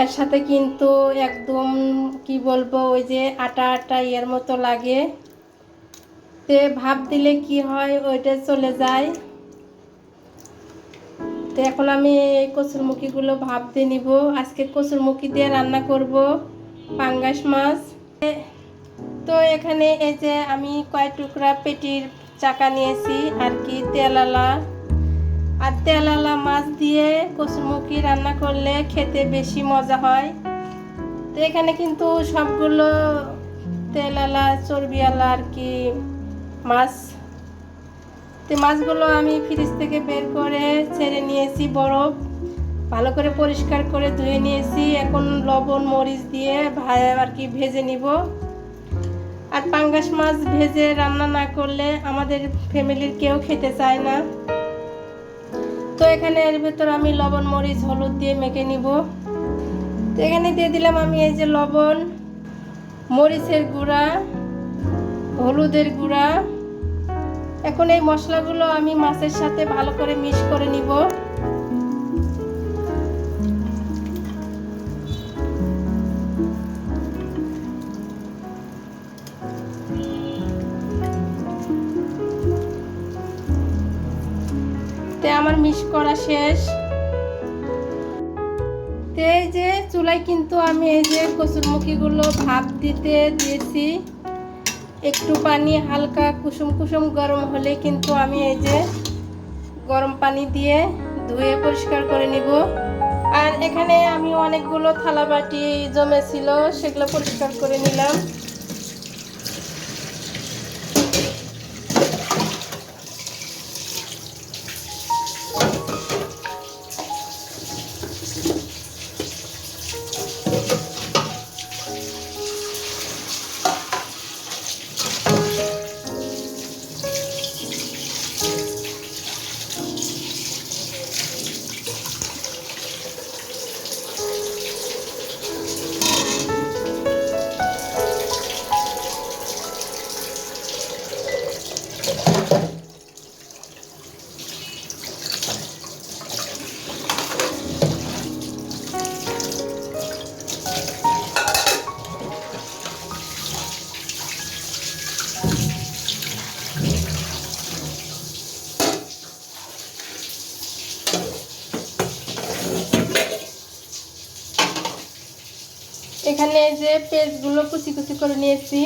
এর সাথে কিন্তু একদম, কি বলব, ওই যে আটা আটা ইয়ের মতো লাগে। তে ভাপ দিলে কি হয়, ওইটা চলে যায়। তো এখন আমি এই কচুর মুখিগুলো ভাপ দিয়ে নিব। আজকে কচুর মুখি দিয়ে রান্না করব পাঙ্গাস মাছ। তো এখানে এই যে আমি কয়েক টুকরা পেটির চাকা নিয়েছি, আর কি তেলালা। আর তেলালা মাছ দিয়ে কচুরমুখী রান্না করলে খেতে বেশি মজা হয়। তো এখানে কিন্তু সবগুলো তেলালা চর্বিওয়ালা আর কি মাছ। তো মাছগুলো আমি ফ্রিজ থেকে বের করে ছেড়ে নিয়েছি বরফ। ভালো করে পরিষ্কার করে ধুয়ে নিয়েছি। এখন লবণ, মরিচ দিয়ে আর কি ভেজে নিব। আর পাঙ্গাস মাছ ভেজে রান্না না করলে আমাদের ফ্যামিলির কেউ খেতে চায় না। তো এখানে এর ভেতর আমি লবণ, মরিচ, হলুদ দিয়ে মেখে নিব। তো এখানে দিয়ে দিলাম আমি এই যে লবণ, মরিচের গুঁড়া, হলুদের গুঁড়া। এখন এই মশলাগুলো আমি মাছের সাথে ভালো করে মিক্স করে নিব। আমার মিস করা শেষ। তে এই যে চুলায় কিন্তু আমি এই যে কচুরমুখিগুলো ভাপ দিতে দিয়েছি। একটু পানি হালকা কুসুম কুসুম গরম হলে কিন্তু আমি এই যে গরম পানি দিয়ে ধুয়ে পরিষ্কার করে নিব। আর এখানে আমি অনেকগুলো থালা বাটি জমেছিল, সেগুলো পরিষ্কার করে নিলাম। এখানে যে পেস্টগুলো কুচি কুচি করে নিয়েছি।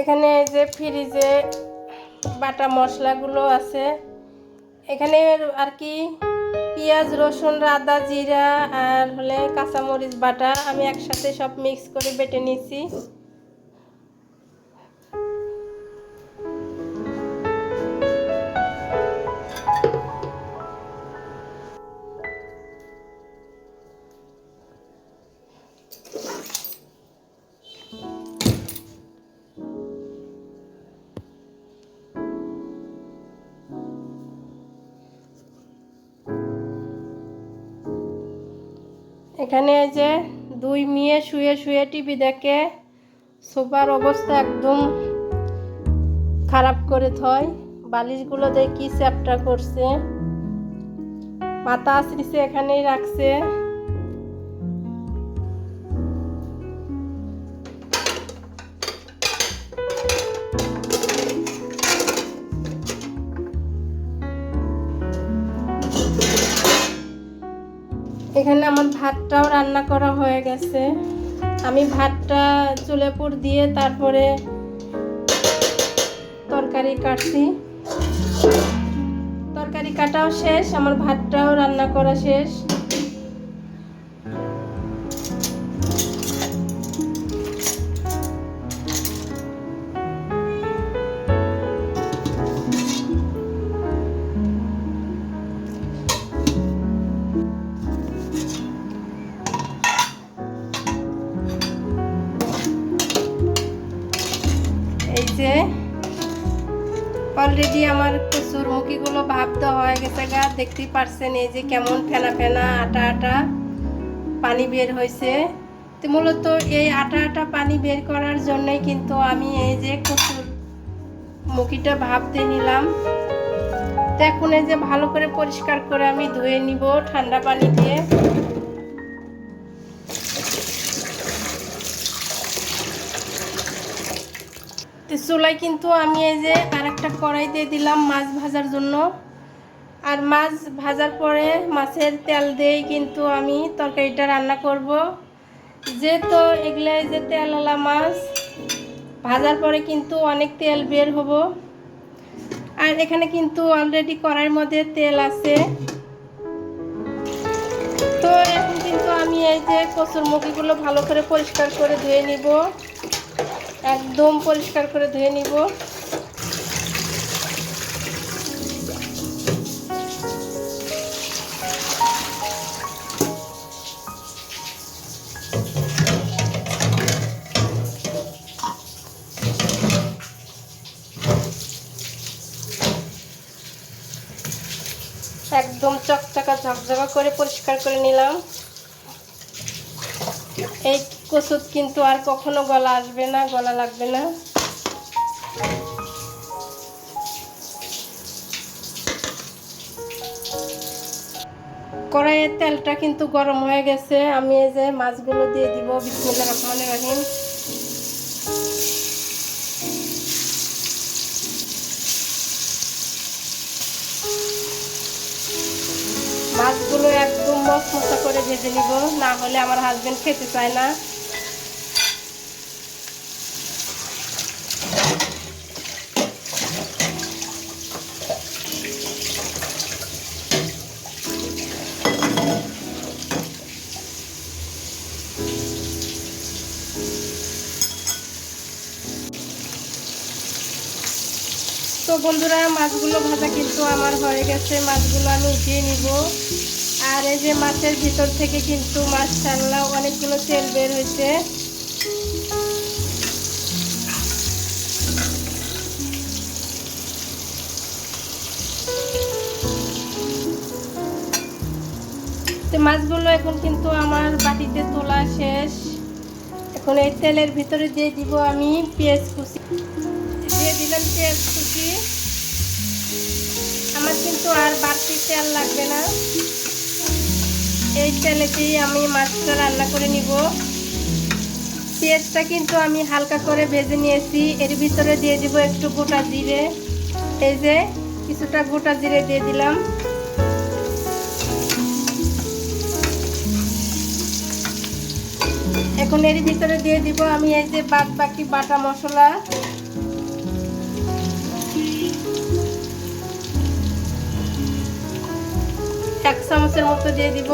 এখানে যে ফ্রিজে বাটা মশলাগুলো আছে। এখানে আর কি পেঁয়াজ, রসুন, আদা, জিরা আর হলে কাঁচামরিচ, বাটা আমি একসাথে সব মিক্স করে বেটে নিয়েছি। এখানে এই যে দুই মেয়ে শুয়ে শুয়ে টিভি দেখে সোফার অবস্থা একদম খারাপ করে থয়। বালিশগুলো দেখি চ্যাপটা করছে। মাথা আশ্রিছে এখানেই রাখছে। এখানে আমার ভাতটাও রান্না করা হয়ে গেছে। আমি ভাতটা চুলে পুর দিয়ে তারপরে তরকারি কাটছি। তরকারি কাটাও শেষ, আমার ভাতটাও রান্না করা শেষ। অলরেডি আমার কচুর মুখিগুলো ভাব দেওয়া হয়ে গেছে গা। দেখতেই পারছেন এই যে কেমন ফেনা ফেনা আটা আটা পানি বের হয়েছে। তো মূলত এই আটা আটা পানি বের করার জন্যই কিন্তু আমি এই যে কচুর মুখিটা ভাবতে নিলাম। তো এখন এই যে ভালো করে পরিষ্কার করে আমি ধুয়ে নিব ঠান্ডা পানি দিয়ে। তো চুলায় কিন্তু আমি এই যে আর একটা কড়াই দিয়ে দিলাম মাছ ভাজার জন্য। আর মাছ ভাজার পরে মাছের তেল দিয়েই কিন্তু আমি তরকারিটা রান্না করব। যেহেতু এগুলো যে তেলওয়ালা মাছ, ভাজার পরে কিন্তু অনেক তেল বের হব। আর এখানে কিন্তু অলরেডি কড়াইয়ের মধ্যে তেল আছে। তো এখন কিন্তু আমি এই যে কচুর মুখিগুলো ভালো করে পরিষ্কার করে ধুয়ে নিব। একদম পরিষ্কার করে ধুয়ে নিব। একদম চকচকা ঝকঝকা করে পরিষ্কার করে নিলাম। এই কচুত কিন্তু আর কখনো গলা আসবে না, গলা লাগবে না। কড়াইয়ের তেলটা কিন্তু গরম হয়ে গেছে। আমি এই যে মাছগুলো দিয়ে দিব, বিসমুল্লাহ রহমান রাহিম। মাছগুলো একদম মশমশা করে ভেজে নিব, না হলে আমার হাজবেন্ড খেতে চায় না। বন্ধুরা, মাছগুলো ভাজা কিন্তু আমার হয়ে গেছে। মাছগুলো আমি উঠিয়ে নিব। আর এই যে মাছের ভিতর থেকে কিন্তু মাছ ছাড়লাম, অনেকগুলো তেল বের হয়েছে। মাছগুলো এখন কিন্তু আমার বাটিতে তোলা শেষ। এখন এই তেলের ভিতরে দিয়ে দিব আমি পেঁয়াজ কুচি। দিয়ে দিলাম পেঁয়াজ কুচি। আমার কিন্তু আর বাড়তি তেল লাগবে না। এই তেলেতেই আমি মাছটা রান্না করে নিব। পেঁয়াজটা কিন্তু আমি হালকা করে ভেজে নিয়েছি। এর ভিতরে দিয়ে দিব একটু গোটা জিরে। এই যে কিছুটা গোটা জিরে দিয়ে দিলাম। এখন এর ভিতরে দিয়ে দিব আমি এই যে বাদ বাকি বাটা মশলা। এক চামচের মতো দিয়ে দিব।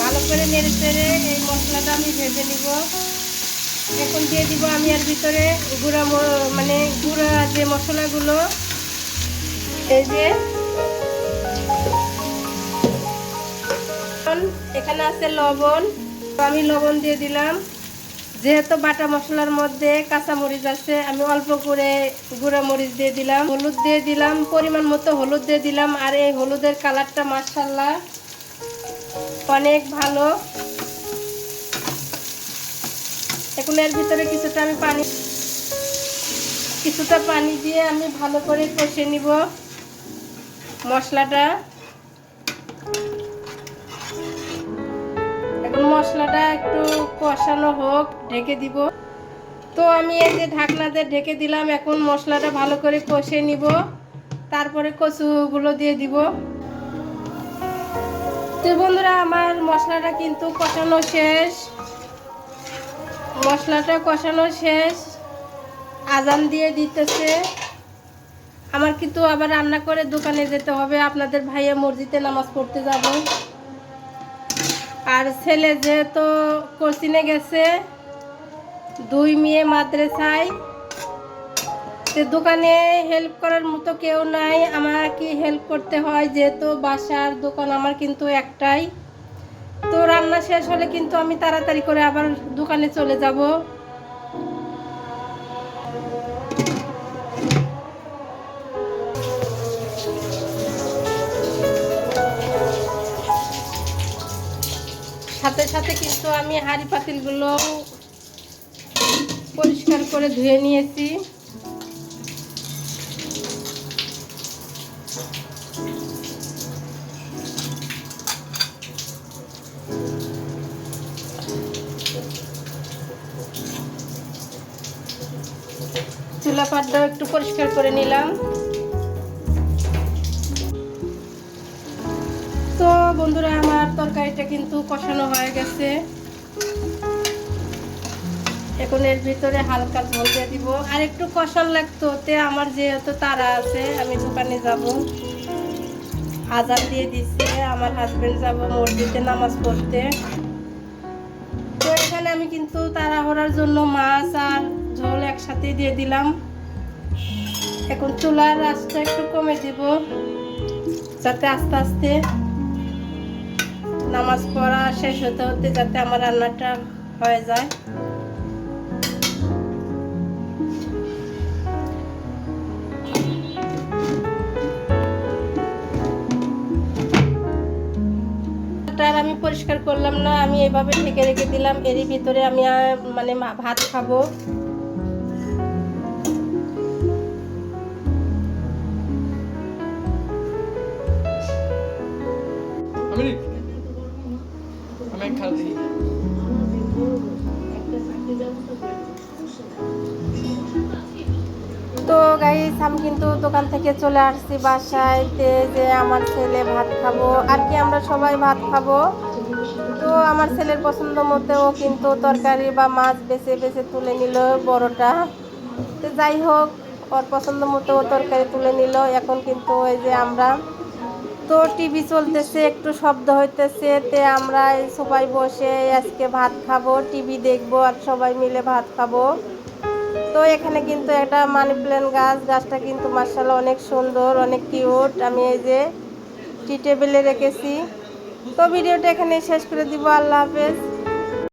ভালো করে নেড়ে চেড়ে এই মশলাটা আমি ভেজে নিব। এখন দিয়ে দিব আমি এর ভিতরে গুঁড়া মানে গুঁড়া যে মশলাগুলো, এই যে। এখানে আছে লবণ। আমি লবণ দিয়ে দিলাম। যেহেতু বাটা মশলার মধ্যে কাঁচা মরিচ আছে, আমি অল্প করে গুঁড়া মরিচ দিয়ে দিলাম, হলুদ দিয়ে দিলাম, পরিমাণ মতো হলুদ দিয়ে দিলাম, আর এই হলুদের কালারটা মাসাল্লাহ অনেক ভালো। এখন এর ভিতরে কিছুটা আমি পানি, কিছুটা পানি দিয়ে আমি ভালো করে কষে নিব মশলাটা। মশলাটা একটু কষানো হোক, ঢেকে দিব। তো আমি এই যে ঢাকনাতে ঢেকে দিলাম, এখন মশলাটা ভালো করে কষে নিব। তারপরে কচুগুলো দিয়ে দিব। তো বন্ধুরা, আমার মশলাটা কিন্তু কষানো শেষ। মশলাটা কষানো শেষ। আজান দিয়ে দিতেছে। আমার কিন্তু আবার রান্না করে দোকানে যেতে হবে। আপনাদের ভাইয়া মসজিদে নামাজ পড়তে যাব। আর ছেলে যেহেতু কোচিনে গেছে, দুই মেয়ে মাদ্রাসায়, তো দোকানে হেল্প করার মতো কেউ নাই আমার কি হেল্প করতে হয় যেহেতু বাসার দোকান আমার কিন্তু একটাই। তো রান্না শেষ হলে কিন্তু আমি তাড়াতাড়ি করে আবার দোকানে চলে যাব। সাথে কিন্তু আমি হাঁড়ি পাতিলগুলো পরিষ্কার করে ধুয়ে নিয়েছি। চুলা পাটটাও একটু পরিষ্কার করে নিলাম। বন্ধুরা, আমার তরকারিটা কিন্তু কষানো হয়ে গেছে। এখন এর ভিতরে হালকা ঝোল দিয়ে দিব। আর একটু কষান লাগতো তে আমার যেহেতু তারা আছে, আমি দোকানে যাব। আজান দিয়ে দিচ্ছে আমার হাজবেন্ড যাব মসজিদে নামাজ পড়তে। তো এখানে আমি কিন্তু তাড়াহুড়ার জন্য মাছ আর ঝোল একসাথে দিয়ে দিলাম। এখন চুলার আঁচটা একটু কমে দিব, যাতে আস্তে আস্তে নামাজ পড়া শেষ হতে হতে যাতে আমার রান্নাটা হয়ে যায়। আর আমি পরিষ্কার করলাম না, আমি এভাবে ঢেকে রেখে দিলাম। এরই ভিতরে আমি মানে ভাত খাব। আমি দিন সমস্যা নেই তো গাইস আমি কিন্তু দোকান থেকে চলে আসছি বাসায়। যে আমার ছেলে ভাত খাব, আর কি আমরা সবাই ভাত খাব। তো আমার ছেলের পছন্দ মতেও কিন্তু তরকারি বা মাছ বেছে বেছে তুলে নিল বড়টা। তো যাই হোক, ওর পছন্দ মতো তরকারি তুলে নিল। এখন কিন্তু ওই যে আমরা তো টিভি চলতেছে, একটু শব্দ হইতেছে, তে আমরা সবাই বসে আজকে ভাত খাব, টিভি দেখব আর সবাই মিলে ভাত খাব। তো এখানে কিন্তু একটা মানি প্ল্যান্ট গাছ, গাছটা কিন্তু মার্শাল অনেক সুন্দর, অনেক কিউট। আমি এই যে টি টেবিলে রেখেছি। তো ভিডিওটা এখানে শেষ করে দিব। আল্লাহ হাফেজ।